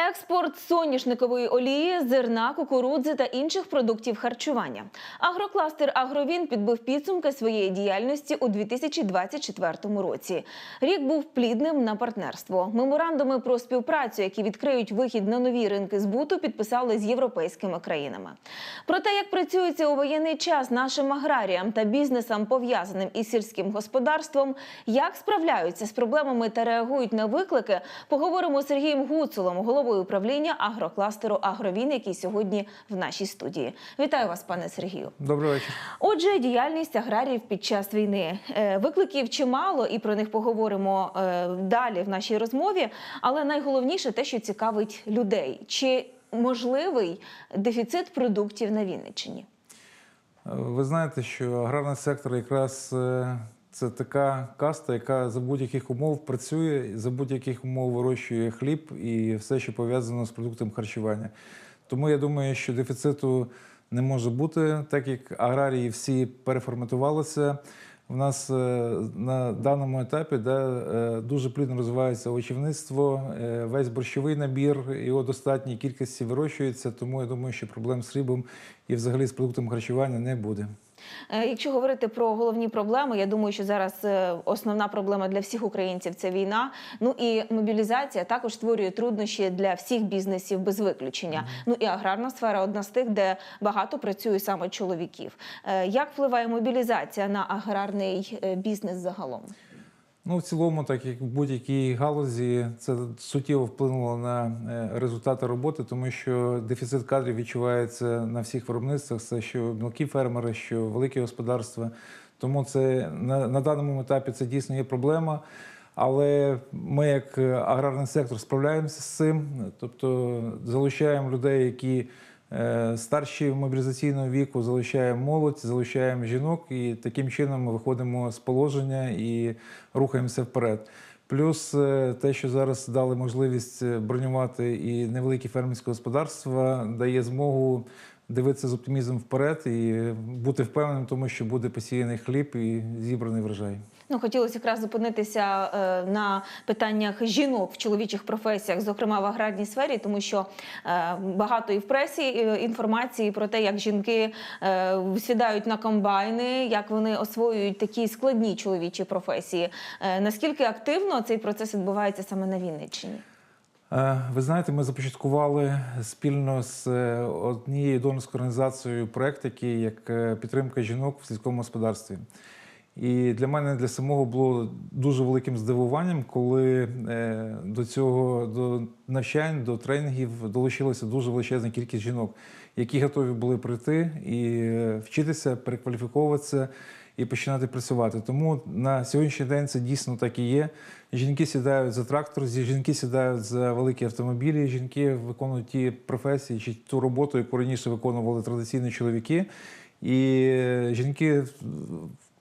Експорт соняшникової олії, зерна, кукурудзи та інших продуктів харчування. Агрокластер Агровін підбив підсумки своєї діяльності у 2024 році. Рік був плідним на партнерство. Меморандуми про співпрацю, які відкриють вихід на нові ринки збуту, підписали з європейськими країнами. Про те, як працюється у воєнний час нашим аграріям та бізнесам, пов'язаним із сільським господарством, як справляються з проблемами та реагують на виклики, поговоримо з Сергієм Гуцулом, головою управління агрокластеру Агровін, який сьогодні в нашій студії. Вітаю вас, пане Сергію. Добрий вечір. Отже, діяльність аграріїв під час війни Е, викликів чимало, і про них поговоримо е, далі в нашій розмові. Але найголовніше те, що цікавить людей, чи можливий дефіцит продуктів на Вінниччині? Ви знаєте, що аграрний сектор якраз е, це така каста, яка за будь-яких умов працює, за будь-яких умов вирощує хліб і все, що пов'язано з продуктом харчування. Тому я думаю, що дефіциту не може бути, так як аграрії всі переформатувалися. У нас е, на даному етапі да, е, дуже плідно розвивається овочівництво, е, весь борщовий набір, його достатній кількості вирощується, тому я думаю, що проблем з хлібом і взагалі з продуктом харчування не буде. Е, Якщо говорити про головні проблеми, я думаю, що зараз е, основна проблема для всіх українців це війна. Ну і мобілізація також створює труднощі для всіх бізнесів без виключення. Ну і аграрна сфера одна з тих, де багато працює саме чоловіків. Е, Як впливає мобілізація на аграрний бізнес загалом? Ну, в цілому, так як в будь-якій галузі, це суттєво вплинуло на е, результати роботи, тому що дефіцит кадрів відчувається на всіх виробництвах. Це що мілкі фермери, що великі господарства. Тому це на, на даному етапі це дійсно є проблема. Але ми, як е, аграрний сектор, справляємося з цим, тобто залучаємо людей, які старші мобілізаційного віку, залучаємо молодь, залучаємо жінок, і таким чином ми виходимо з положення і рухаємося вперед. Плюс е, те, що зараз дали можливість е, бронювати і невеликі фермерські господарства, дає змогу дивитися з оптимізмом вперед і бути впевненим, тому що буде посіяний хліб і зібраний врожай. Ну, хотілося якраз зупинитися е, на питаннях жінок в чоловічих професіях, зокрема в аграрній сфері, тому що е, багато і в пресі е, інформації про те, як жінки е, сідають на комбайни, як вони освоюють такі складні чоловічі професії. Е, наскільки активно цей процес відбувається саме на Вінниччині? Е, Ви знаєте, ми започаткували спільно з е, однією донорською організацією проект, який як е, підтримка жінок в сільському господарстві. І для мене для самого було дуже великим здивуванням, коли до цього до навчань, до тренінгів долучилася дуже величезна кількість жінок, які готові були прийти і вчитися, перекваліфіковуватися і починати працювати. Тому на сьогоднішній день це дійсно так і є. Жінки сідають за трактор, жінки сідають за великі автомобілі, жінки виконують ті професії чи ту роботу, яку раніше виконували традиційні чоловіки. І жінки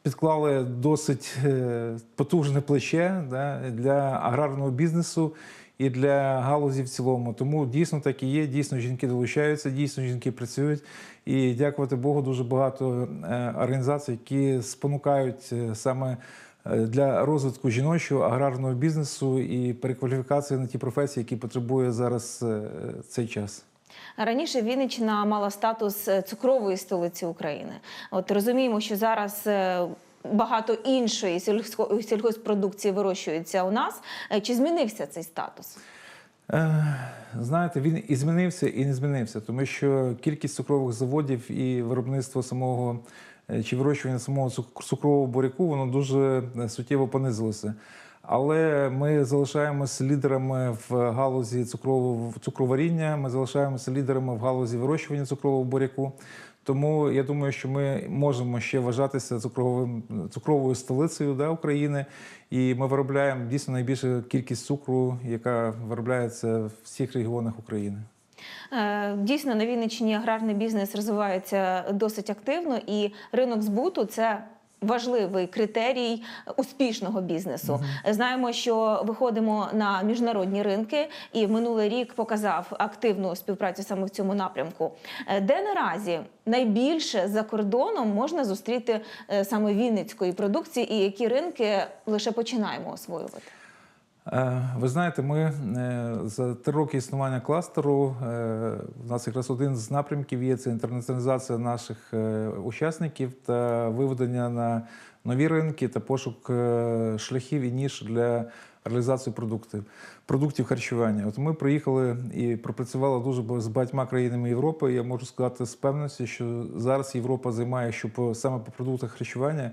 підклали досить е, потужне плече да, для аграрного бізнесу і для галузі в цілому. Тому дійсно так і є. Дійсно, жінки долучаються, дійсно жінки працюють. І дякувати Богу, дуже багато е, організацій, які спонукають е, саме е, для розвитку жіночого аграрного бізнесу і перекваліфікації на ті професії, які потребує зараз цей час. Раніше Вінниччина мала статус цукрової столиці України. От розуміємо, що зараз. Багато іншої сільсько- сільгоспродукції вирощується у нас. Е, Чи змінився цей статус? Е, Знаєте, він і змінився, і не змінився, тому що кількість цукрових заводів і виробництво самого е, чи вирощування самого цук- цукрового буряку воно дуже суттєво понизилося. Але ми залишаємося лідерами в галузі цукрового цукроваріння, ми залишаємося лідерами в галузі вирощування цукрового буряку. Тому я думаю, що ми можемо ще вважатися цукровим цукровою столицею да, України, і ми виробляємо дійсно найбільшу кількість цукру, яка виробляється в всіх регіонах України. Е, Дійсно, на Вінниччині аграрний бізнес розвивається досить активно, і ринок збуту це. Важливий критерій успішного бізнесу. Знаємо, що виходимо на міжнародні ринки, і минулий рік показав активну співпрацю саме в цьому напрямку. Е, Де наразі найбільше за кордоном можна зустріти е, саме вінницької продукції, і які ринки лише починаємо освоювати? Е, Ви знаєте, ми е, за три роки існування кластеру е, в нас якраз один з напрямків є це інтернаціоналізація наших е, учасників та виведення на нові ринки та пошук е, шляхів і ніж для реалізації продуктів, продуктів харчування. От ми приїхали і пропрацювали дуже з багатьма країнами Європи. Я можу сказати з певністю, що зараз Європа займає, що по саме по продуктах харчування е,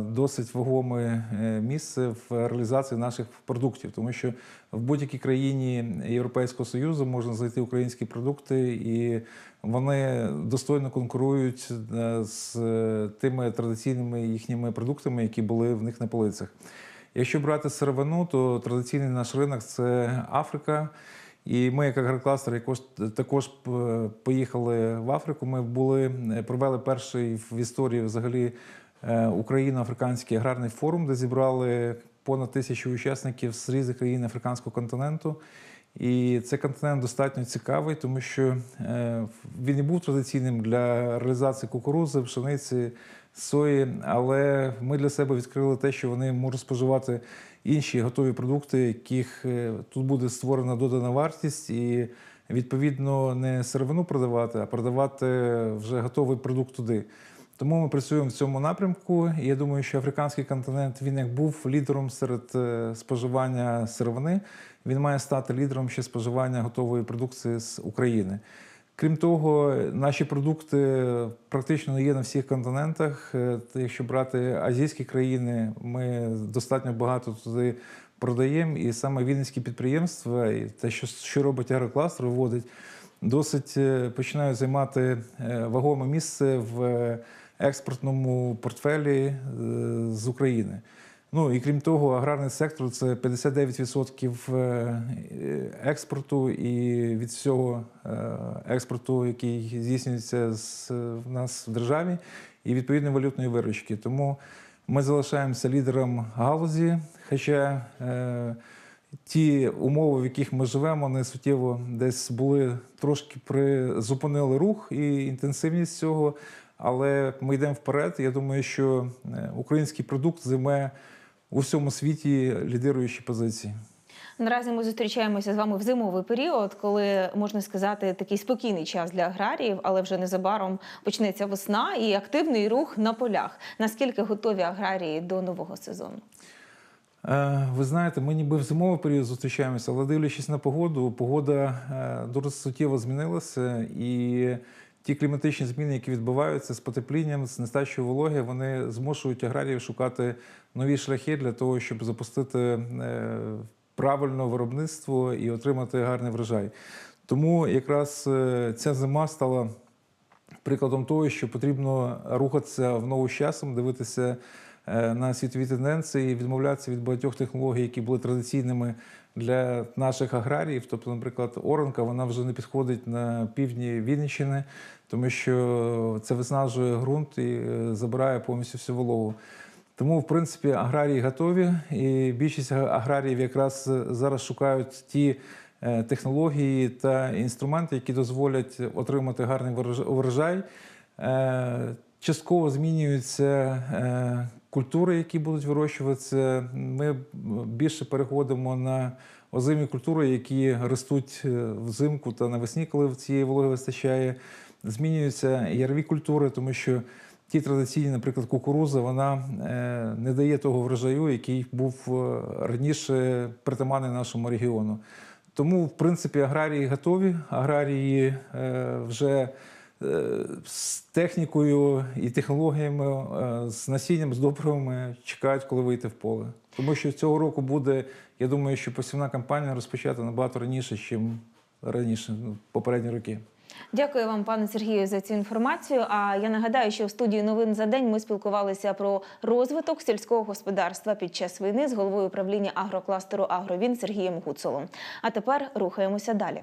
досить вагоме е, місце в реалізації наших продуктів, тому що в будь-якій країні Європейського Союзу можна знайти українські продукти, і вони достойно конкурують е, з е, тими традиційними їхніми продуктами, які були в них на полицях. Якщо брати сировину, то традиційний наш ринок це Африка. І ми, як агрокластер, якось також е, поїхали в Африку. Ми були е, провели перший в історії взагалі е, Україно-Африканський аграрний форум, де зібрали понад тисячу учасників з різних країн африканського континенту. І цей континент достатньо цікавий, тому що е, він і був традиційним для реалізації кукурузи, пшениці, сої, але ми для себе відкрили те, що вони можуть споживати інші готові продукти, яких е, тут буде створена додана вартість, і відповідно не сировину продавати, а продавати вже готовий продукт туди. Тому ми працюємо в цьому напрямку. І я думаю, що африканський континент він як був лідером серед е, споживання сировини, він має стати лідером ще споживання готової продукції з України. Крім того, наші продукти практично не є на всіх континентах. Е, Якщо брати азійські країни, ми достатньо багато туди продаємо. І саме вінницькі підприємства, і те, що, що робить агрокластер, виводить, досить е, починають займати вагоме місце в експортному портфелі е, з України. Ну і крім того, аграрний сектор це 59% е, експорту, і від всього е, експорту, який здійснюється з в нас в державі, і відповідно валютної виручки. Тому ми залишаємося лідером галузі, хоча ті умови, в яких ми живемо, не суттєво десь були трошки призупинили рух і інтенсивність цього. Але ми йдемо вперед. Я думаю, що е, український продукт займе у всьому світі лідируючі позиції. Наразі ми зустрічаємося з вами в зимовий період, коли можна сказати такий спокійний час для аграріїв, але вже незабаром почнеться весна і активний рух на полях. Наскільки готові аграрії до нового сезону? Е, Ви знаєте, ми ніби в зимовий період зустрічаємося, але дивлячись на погоду, погода е, дуже суттєво змінилася, і ті кліматичні зміни, які відбуваються з потеплінням, з нестачою вологи, вони змушують аграріїв шукати нові шляхи для того, щоб запустити правильно виробництво і отримати гарний врожай. Тому якраз е, ця зима стала прикладом того, що потрібно рухатися в нову часом, дивитися е, на світові тенденції, відмовлятися від багатьох технологій, які були традиційними для наших аграріїв. Тобто, наприклад, оранка вона вже не підходить на півдні Вінниччини, тому що це виснажує ґрунт і е, забирає повністю всю вологу. Тому, в принципі, аграрії готові, і більшість аграріїв якраз зараз шукають ті е, технології та інструменти, які дозволять отримати гарний врож- врожай. Е, Частково змінюються е, культури, які будуть вирощуватися. Ми більше переходимо на озимі культури, які ростуть е, взимку та навесні, коли цієї вологи вистачає. Змінюються ярові культури, тому що ті традиційні, наприклад, кукуруза, вона е, не дає того врожаю, який був е, раніше притаманний нашому регіону. Тому, в принципі, аграрії готові, аграрії вже з технікою і технологіями, е, з насінням, з добривами чекають, коли вийти в поле. Тому що цього року буде, я думаю, що посівна кампанія розпочата набагато раніше, ніж раніше, ну, попередні роки. Дякую вам, пане Сергію, за цю інформацію. А я нагадаю, що в студії новин за день ми спілкувалися про розвиток сільського господарства під час війни з головою управління агрокластеру Агровін Сергієм Гуцулом. А тепер рухаємося далі.